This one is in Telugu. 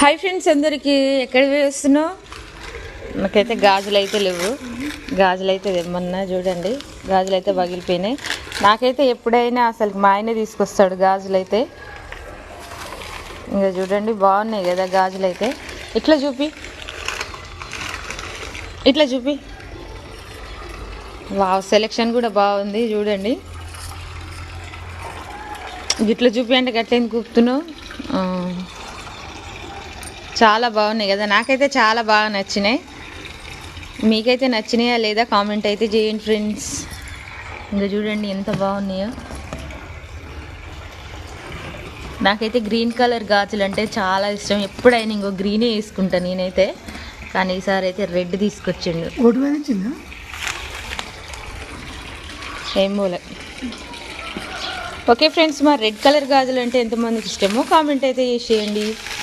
హై ఫ్రెండ్స్ అందరికీ ఎక్కడ వేస్తున్నావు? నాకైతే గాజులు అయితే లేవు. గాజులు అయితే తెమ్మన్నా చూడండి గాజులు అయితే పగిలిపోయినాయి. నాకైతే ఎప్పుడైనా అసలు మా ఆయనే తీసుకొస్తాడు గాజులు అయితే ఇంకా చూడండి బాగున్నాయి కదా గాజులు అయితే ఇట్లా చూపి. ఇట్లా చూపి. వావ్ సెలెక్షన్ కూడా బాగుంది చూడండి. ఇట్లా చూపి అంటే గట్ల కూపుతున్నావు చాలా బాగున్నాయి కదా. నాకైతే చాలా బాగా నచ్చినాయి. మీకైతే నచ్చినాయా లేదా కామెంట్ అయితే చేయండి ఫ్రెండ్స్. ఇంకా చూడండి ఎంత బాగున్నాయో. నాకైతే గ్రీన్ కలర్ గాజులు అంటే చాలా ఇష్టం. ఎప్పుడైనా ఇంకో గ్రీనే వేసుకుంటా నేనైతే. కానీ ఈసారి అయితే రెడ్ తీసుకొచ్చిండు. ఏం మూల ఓకే ఫ్రెండ్స్ మా రెడ్ కలర్ గాజులు అంటే ఎంతమందికి ఇష్టమో కామెంట్ అయితే చేసేయండి